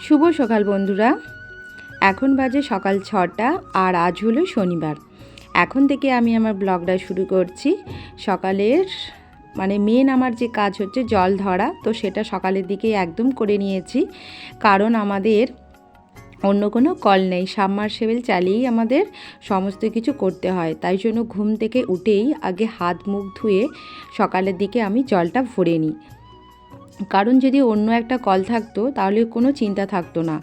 শুভ সকাল বন্ধুরা। এখন বাজে সকাল ছটা আর আজ হলো শনিবার। এখন থেকে আমি আমার ব্লগটা শুরু করছি। সকালের মানে মেন আমার যে কাজ হচ্ছে জল ধরা, তো সেটা সকালের দিকে একদম করে নিয়েছি। কারণ আমাদের অন্য কোনো কল নেই। সাবমার্সেবেল চালিয়েই আমাদের সমস্ত কিছু করতে হয়। তাই জন্য ঘুম থেকে উঠেই আগে হাত মুখ ধুয়ে সকালের দিকে আমি জলটা ভরে নিই। কারণ যদি অন্য একটা কল থাকতো, তাহলে কোনো চিন্তা থাকতো না।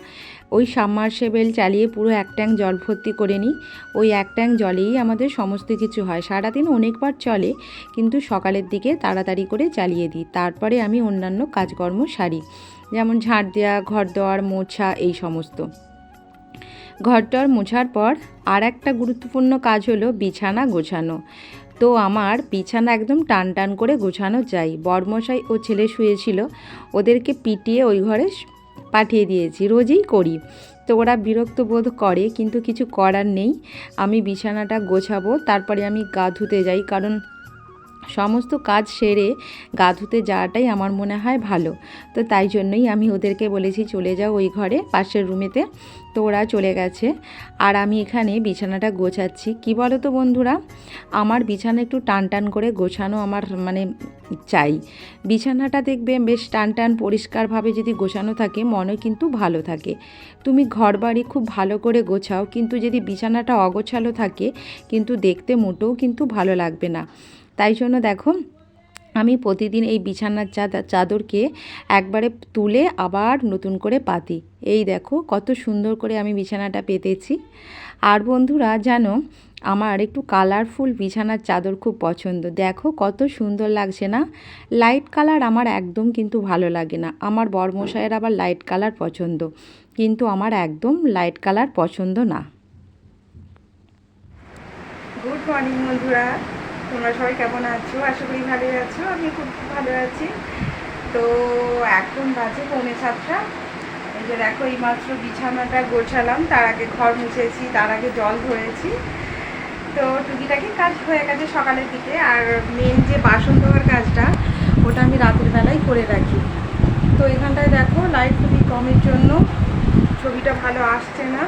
ওই সাবমার্সেবেল চালিয়ে পুরো এক ট্যাঙ্ক জল ভর্তি করে নিই। ওই এক ট্যাঙ্ক জলেই আমাদের সমস্ত কিছু হয়। সারাদিন অনেকবার চলে, কিন্তু সকালের দিকে তাড়াতাড়ি করে চালিয়ে দিই। তারপরে আমি অন্যান্য কাজকর্ম সারি। যেমন ঝাঁট দেওয়া ঘর দেওয়ার মোছা, এই সমস্ত। ঘরটর মোছার পর আর একটা গুরুত্বপূর্ণ কাজ হলো বিছানা গোছানো। তো আমার বিছানা একদম টান টান করে গোছানো চাই বর্মশাই ও ছেলে শুয়েছিল। ওদেরকে পিটিয়ে ওই ঘরে পাঠিয়ে দিয়েছি। রোজই করি। তো ওরা বিরক্ত বোধ করে, কিন্তু কিছু করার নেই। আমি বিছানাটা গোছাবো, তারপরে আমি গা ধুতে যাই, কারণ সমস্ত কাজ সেরে গা ধুতে যাওয়াটাই আমার মনে হয় ভালো। তো তাই জন্যই আমি ওদেরকে বলেছি, চলে যাও ওই ঘরে, পাশের রুমেতে। তো ওরা চলে গেছে। আর আমি এখানে বিছানাটা গোছাচ্ছি। কি বলো তো বন্ধুরা? আমার বিছানা একটু টান টান করে গোছানো আমার মানে চাই। বিছানাটা দেখবে বেশ টান টান পরিষ্কারভাবে যদি গোছানো থাকে মনে কিন্তু ভালো থাকে। তুমি ঘর বাড়ি খুব ভালো করে গোছাও, কিন্তু যদি বিছানাটা অগোছালো থাকে, কিন্তু দেখতে মোটেও কিন্তু ভালো লাগবে না। তাই জন্য দেখো, আমি প্রতিদিন এই বিছানার চাদরকে একবারে তুলে আবার নতুন করে পাতি। এই দেখো, কত সুন্দর করে আমি বিছানাটা পেতেছি। আর বন্ধুরা, জানো, আমার একটু কালারফুল বিছানার চাদর খুব পছন্দ। দেখো, কত সুন্দর লাগছে না? লাইট কালার আমার একদম কিন্তু ভালো লাগে না। আমার বরমশাইয়ের আবার লাইট কালার পছন্দ। কিন্তু আমার একদম লাইট কালার পছন্দ না। গুড মর্নিং বন্ধুরা। তোমরা সবাই কেমন আছো? আশা করি ভালোই আছো আমি খুব ভালো আছি। তো এখন বাজে পৌনে সাতটা। এই যে দেখো এই মাত্র বিছানাটা গোছালাম, তার আগে ঘর মুছেছি, তার আগে জল ধরেছি। তো টুকিটাকি কাজ হয়ে গেছে সকালের দিকে, আর মেন যে বাসন ধোয়ার কাজটা, ওটা আমি রাতের বেলায় করে রাখি। তো এখানটায় দেখো লাইট খুবই কমের জন্য, ছবিটা ভালো আসছে না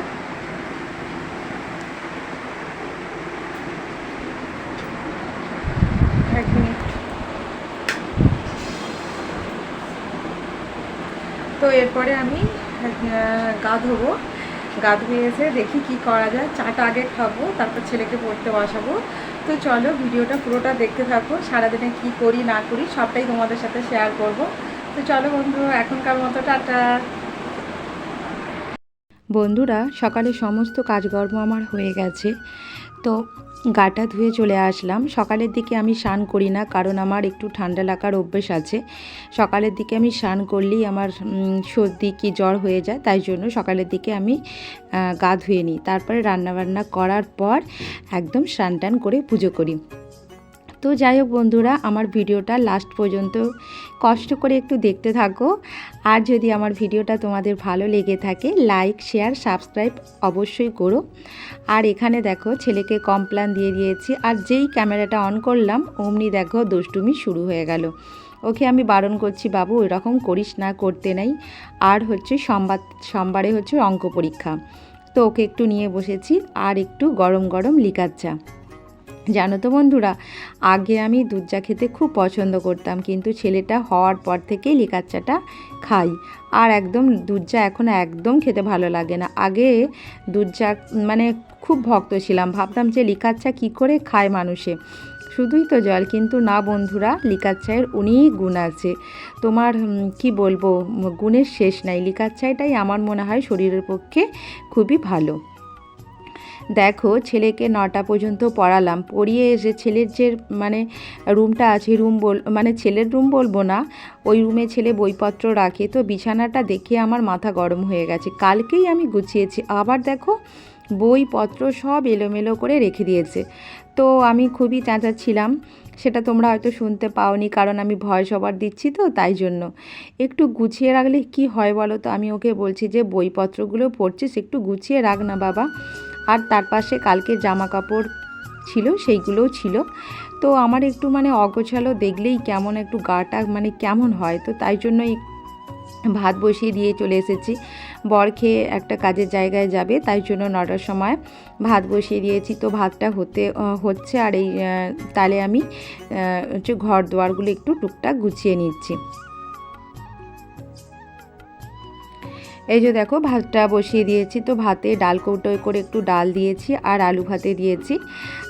এক মিনিট তো এরপরে আমি গা ধোবো গা ধুয়ে এসে দেখি কি করা যায়। চাটা আগে খাব, তারপর ছেলেকে পড়তে বসাবো। তো চলো ভিডিওটা পুরোটা দেখতে থাকো। সারাদিনে কি করি, না করি, সবটাই তোমাদের সাথে শেয়ার করব। তো চলো বন্ধু এখনকার মতো টাটা। বন্ধুরা, সকালে সমস্ত কাজকর্ম আমার হয়ে গেছে। তো গাটা ধুয়ে চলে আসলাম। সকালের দিকে আমি স্নান করি না, কারণ আমার একটু ঠান্ডা লাগার অভ্যেস আছে। সকালের দিকে আমি স্নান করলেই আমার সর্দি কি জ্বর হয়ে যায়, তাই জন্য সকালের দিকে আমি গা ধুয়ে নিই। তারপরে রান্নাবান্না করার পর একদম স্নান টান করে পুজো করি। তো যাই হোক বন্ধুরা, আমার ভিডিওটা লাস্ট পর্যন্ত কষ্ট করে একটু দেখতে থাকো। আর যদি আমার ভিডিওটা তোমাদের ভালো লেগে থাকে লাইক শেয়ার সাবস্ক্রাইব অবশ্যই করো। আর এখানে দেখো, ছেলেকে কমপ্লান দিয়ে দিয়েছি। আর যেই ক্যামেরাটা অন করলাম, অমনি দেখো দুষ্টুমি শুরু হয়ে গেল। ওকে আমি বারণ করছি, বাবু, এরকম করিস না, করতে নাই। আর হচ্ছে সোমবার, সোমবারে হচ্ছে অঙ্ক পরীক্ষা। তো ওকে একটু নিয়ে বসেছি। আর একটু গরম গরম লিকার চা। জানো তো বন্ধুরা, আগে আমি দুধ চা খেতে খুব পছন্দ করতাম, কিন্তু ছেলেটা হওয়ার পর থেকেই লিকার চাটা খাই। আর একদম দুধ চা এখন একদম খেতে ভালো লাগে না। আগে দুধ চা মানে খুব ভক্ত ছিলাম, ভাবতাম যে লিকার চা কী করে খায় মানুষে। শুধুই তো জল, কিন্তু না বন্ধুরা, লিকার চায়ের অনেক গুণ আছে। তোমার কি বলব, গুণের শেষ নাই। লিকার চায়টাই আমার মনে হয় শরীরের পক্ষে খুবই ভালো। দেখো, ছেলেকে নটা পর্যন্ত পড়ালাম। পড়িয়ে এসে ছেলের যে মানে রুমটা আছে রুম বল মানে ছেলের রুম বলব না, ওই রুমে ছেলে বইপত্র রাখে। তো বিছানাটা দেখে আমার মাথা গরম হয়ে গেছে। কালকেই আমি গুছিয়েছি। আবার দেখো, বইপত্র সব এলোমেলো করে রেখে দিয়েছে। তো আমি খুবই চেঁচাচ্ছিলাম। সেটা তোমরা হয়তো শুনতে পাওনি, কারণ আমি ভয় সবার দিচ্ছি তো, তাই জন্য। একটু গুছিয়ে রাখলে কি হয় বলো তো? আমি ওকে বলছি যে, বইপত্রগুলো পড়ছিস, একটু গুছিয়ে রাখ না বাবা। আর তার পাশে কালকে জামা কাপড় ছিল, সেইগুলোও ছিল। তো আমার একটু মানে অগোছালো দেখলেই কেমন একটু গাটা মানে কেমন হয়। তো তাই জন্যই ভাত বসিয়ে দিয়ে চলে এসেছি। বর খেয়ে একটা কাজের জায়গায় যাবে, তাই জন্য নটার সময় ভাত বসিয়ে দিয়েছি। তো ভাতটা হতে হচ্ছে আর এই তালে আমি হচ্ছে ঘর দুয়ারগুলো একটু টুকটাক গুছিয়ে নিচ্ছি। এই যে দেখো, ভাতটা বসিয়ে দিয়েছি। তো ভাতে ডাল কৌটো করে একটু ডাল দিয়েছি আর আলু ভাতে দিয়েছি।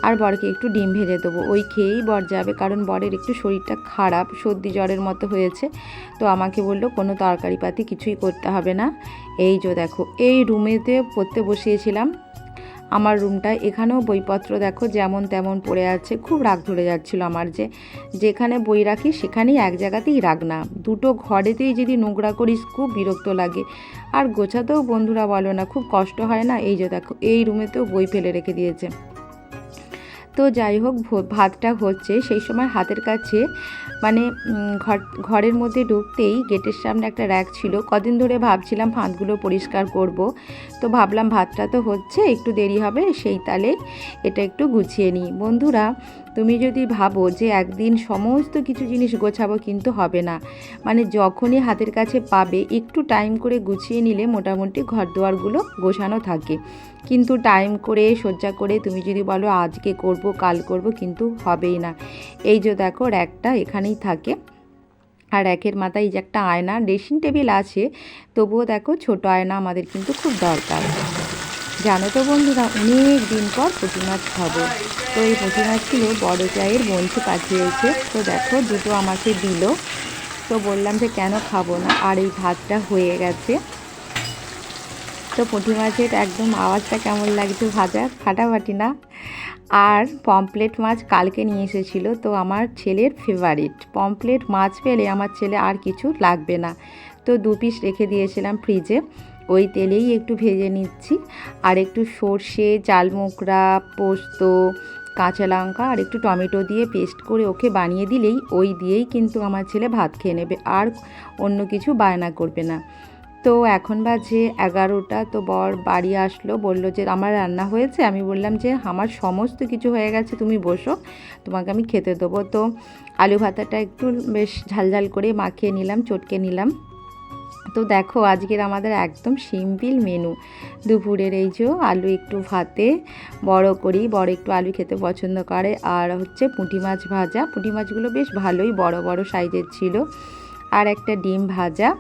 আর বরকে একটু ডিম ভেজে দেবো। ওই খেয়েই বর যাবে, কারণ বরের একটু শরীরটা খারাপ, সর্দি জ্বরের মতো হয়েছে। তো আমাকে বলল, কোনো তরকারি পাতি কিছুই করতে হবে না। এই যে দেখো, এই রুমেতে পড়তে বসিয়েছিলাম। আমার রুমটা এখানেও বইপত্র দেখো, যেমন তেমন পড়ে আছে। খুব রাগ ধরে যাচ্ছিল আমার যে, যেখানে বই রাখি সেখানেই এক জায়গাতেই রাগ না। দুটো ঘরেতেই যদি নোংরা করিস, খুব বিরক্ত লাগে। আর গোছাতেও বন্ধুরা বলো না, খুব কষ্ট হয় না? এই যে দেখো, এই রুমেতেও বই ফেলে রেখে দিয়েছে। তো যাই হোক ভাতটা হচ্ছে সেই সময় হাতের কাছে মানে ঘর, ঘরের মধ্যে ঢুকতেই গেটের সামনে একটা র্যাক ছিল। কদিন ধরে ভাবছিলাম ভাতগুলো পরিষ্কার করব। তো ভাবলাম ভাতটা তো হচ্ছে, একটু দেরি হবে, সেই তালে এটা একটু গুছিয়ে নিই। বন্ধুরা তুমি যদি ভাবো যে একদিন সমস্ত কিছু জিনিস গোছাবো কিন্তু হবে না। মানে যখনই হাতের কাছে পাবে, একটু টাইম করে গুছিয়ে নিলে মোটামুটি ঘর দুয়ারগুলো গোছানো থাকে। কিন্তু টাইম করে সজ্জা করে তুমি যদি বলো আজকে করব, কাল করব কিন্তু হবেই না। এই যে দেখো র্যাকটা এখানেই থাকে। আর র্যাকের মাথায় যে একটা আয়না, ড্রেসিং টেবিল আছে, তবুও দেখো ছোট আয়না আমাদের কিন্তু খুব দরকার। জানো তো বন্ধুরা, অনেক দিন পর পুঁটি মাছ খাব। তো এই পুঁটি মাছগুলো বড় চায়ের বঞ্চি পাঠিয়েছে। তো দেখো, দুটো আমাকে দিল। তো বললাম যে কেন খাব না, আর এই ভাতটা হয়ে গেছে। তো পুঁটি মাছের একদম আওয়াজটা কেমন লাগছে ভাজা? ফাটাফাটি না? আর পমপ্লেট মাছ কালকে নিয়ে এসেছিল, তো আমার ছেলের ফেভারিট পমপ্লেট মাছ পেলে আমার ছেলে আর কিছু লাগবে না। তো দু পিস রেখে দিয়েছিলাম ফ্রিজে ওই তেলেই একটু ভেজে নিচ্ছি। আর একটু সর্ষে চালমোকরা পোস্ত, কাঁচা লঙ্কা আর একটু টমেটো দিয়ে পেস্ট করে ওকে বানিয়ে দিলেই ওই দিয়েই কিন্তু আমার ছেলে ভাত খেয়ে নেবে। আর অন্য কিছু বায়না করবে না। তো এখন বাজে এগারোটা। তো বর বাড়ি আসলো, বলল যে, আমার রান্না হয়েছে? আমি বললাম যে, আমার সমস্ত কিছু হয়ে গেছে, তুমি বসো, তোমাকে আমি খেতে দেবো। তো আলু ভাতাটা একটু বেশ ঝালঝাল করে মাখিয়ে নিলাম, চটকে নিলাম। তো দেখো, আজকের আমাদের একদম সিম্পল মেনু। দুপুরের এই যে আলু একটু ভাতে, বড় করি, বড় একটু আলু খেতে পছন্দ করে। আর হচ্ছে পুঁটি মাছ ভাজা। পুঁটি মাছগুলো বেশ ভালোই বড় বড় সাইজের ছিল। আর একটা ডিম ভাজা।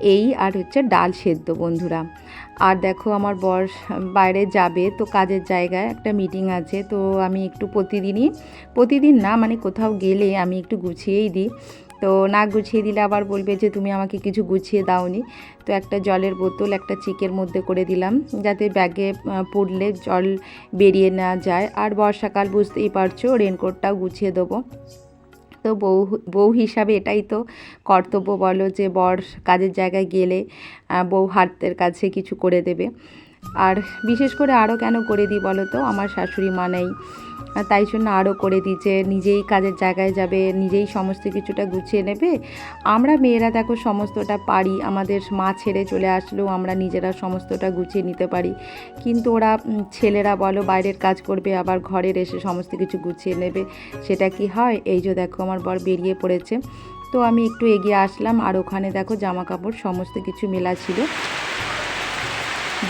এই আর হচ্ছে ডাল সেদ্ধ বন্ধুরা। আর দেখো, আমার বর বাইরে যাবে, তো কাজের জায়গায় একটা মিটিং আছে। তো আমি একটু প্রতিদিনই, প্রতিদিন না মানে কোথাও গেলে আমি একটু গুছিয়েই দিই। তো না গুছিয়ে দিলে আবার বলবে যে তুমি আমাকে কিছু গুছিয়ে দাওনি। তো একটা জলের বোতল, একটা চিকের মধ্যে করে দিলাম যাতে ব্যাগে পড়লে জল বেরিয়ে না যায়। আর বর্ষাকাল বুঝতেই পারছ রেনকোটটাও গুছিয়ে দেবো। তো বউ বউ হিসাবে এটাই তো কর্তব্য বলো যে বর কাজের জায়গায় গেলে বউ হাতের কাছে কিছু করে দেবে। আর বিশেষ করে আরও কেন করে দিই বলো তো আমার শাশুড়ি মা নেই। তাই জন্য আরও করে যে নিজেই কাজের জায়গায় যাবে, নিজেই সমস্ত কিছুটা গুছিয়ে নেবে। আমরা মেয়েরা দেখো সমস্তটা পারি, আমাদের মা ছেড়ে চলে আসলেও আমরা নিজেরা সমস্তটা গুছিয়ে নিতে পারি। কিন্তু ওরা ছেলেরা বলো বাইরের কাজ করবে, আবার ঘরের এসে সমস্ত কিছু গুছিয়ে নেবে। সেটা কি হয়? এই যে দেখো আমার বর বেরিয়ে পড়েছে। তো আমি একটু এগিয়ে আসলাম আর ওখানে দেখো জামা কাপড় সমস্ত কিছু মেলা ছিল।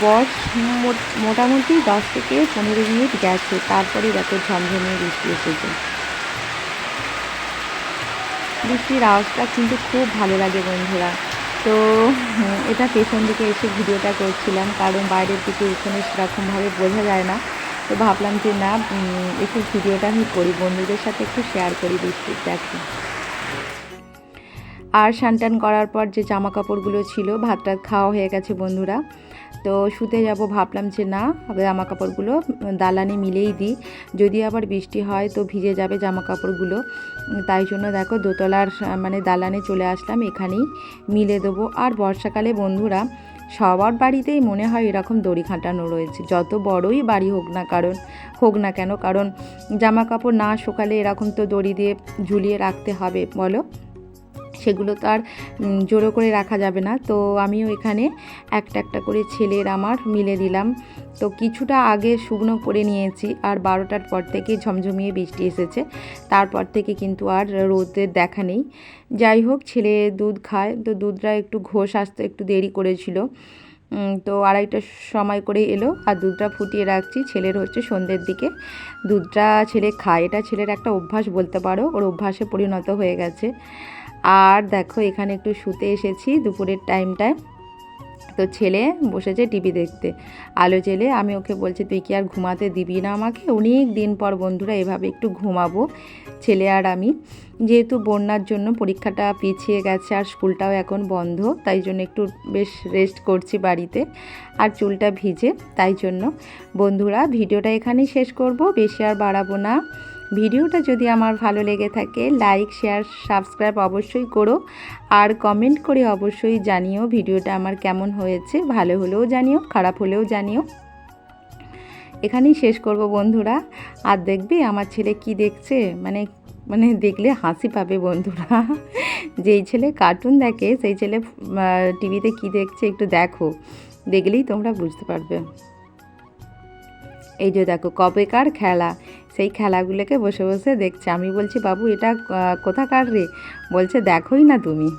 বস মোট- মোটামুটি দশ থেকে পনেরো মিনিট গেছে। তারপরে দেখো ঝমঝমিয়ে বৃষ্টি এসেছে। বৃষ্টির আওয়াজটা কিন্তু খুব ভালো লাগে বন্ধুরা। তো এটা পেছন দিকে এসে ভিডিওটা করছিলাম, কারণ বাইরের দিকে এখানে সেরকমভাবে বোঝা যায় না। তো ভাবলাম যে না একটু ভিডিওটা আমি করি, বন্ধুদের সাথে একটু শেয়ার করি বৃষ্টির, দেখি। আর সানটান করার পর যে জামা কাপড়গুলো ছিল ভাত টাত খাওয়া হয়ে গেছে বন্ধুরা। তো শুতে যাব, ভাবলাম যে না জামা কাপড়গুলো দালানে মিলেই দিই। যদি আবার বৃষ্টি হয় তো ভিজে যাবে জামা কাপড়গুলো তাই জন্য দেখো দোতলার মানে দালানে চলে আসলাম এখানেই মিলে দেবো। আর বর্ষাকালে বন্ধুরা, সবার বাড়িতেই মনে হয় এরকম দড়ি খাটানো রয়েছে। যত বড়ই বাড়ি হোক না কারণ, হোক না কেন, কারণ জামা কাপড় না শুকালে এরকম তো দড়ি দিয়ে ঝুলিয়ে রাখতে হবে, বলো? সেগুলো তো আর জোরো করে রাখা যাবে না। তো আমিও এখানে একটা একটা করে ছেলের আমার মিলে দিলাম। তো কিছুটা আগে শুকনো করে নিয়েছি, আর বারোটার পর থেকে ঝমঝমিয়ে বৃষ্টি এসেছে। তারপর থেকে কিন্তু আর রোদের দেখা নেই। যাই হোক, ছেলে দুধ খায়, তো দুধটা একটু ঘোষ আসতে একটু দেরি করেছিল। তো আড়াইটার সময় করে এলো, আর দুধটা ফুটিয়ে রাখছি। ছেলের হচ্ছে সন্ধ্যের দিকে। দুধটা ছেলে খায়। এটা ছেলের একটা অভ্যাস বলতে পারো। ওর অভ্যাসে পরিণত হয়ে গেছে। আর দেখো, এখানে একটু শুতে এসেছি দুপুরের টাইমটায় তো ছেলে বসেছে টিভি দেখতে। আলো জেলে আমি ওকে বলছি, তুই কি আর ঘুমাতে দিবি না আমাকে? অনেক দিন পর বন্ধুরা, এভাবে একটু ঘুমাবো। ছেলে আর আমি, যেহেতু বন্যার জন্য পরীক্ষাটা পিছিয়ে গেছে আর স্কুলটাও এখন বন্ধ, তাই জন্য একটু বেশ রেস্ট করছি বাড়িতে আর চুলটা ভিজে, তাই জন্য। বন্ধুরা, ভিডিওটা এখানেই শেষ করব, বেশি আর বাড়াবো না। ভিডিওটা যদি আমার ভালো লেগে থাকে লাইক শেয়ার সাবস্ক্রাইব অবশ্যই করো। আর কমেন্ট করে অবশ্যই জানিও ভিডিওটা আমার কেমন হয়েছে। ভালো হলেও জানিও, খারাপ হলেও জানিও। এখানেই শেষ করব বন্ধুরা। আর দেখবে আমার ছেলে কি দেখছে? মানে মানে দেখলে হাসি পাবে বন্ধুরা। যেই ছেলে কার্টুন দেখে, সেই ছেলে টিভিতে কি দেখছে একটু দেখো। দেখলেই তোমরা বুঝতে পারবে। এই যে দেখো, কবেকার খেলা। সেই খেলাগুলোকে বসে বসে দেখছে। আমি বলছি, বাবু, এটা কোথাকার রে? বলছে, দেখোই না তুমি।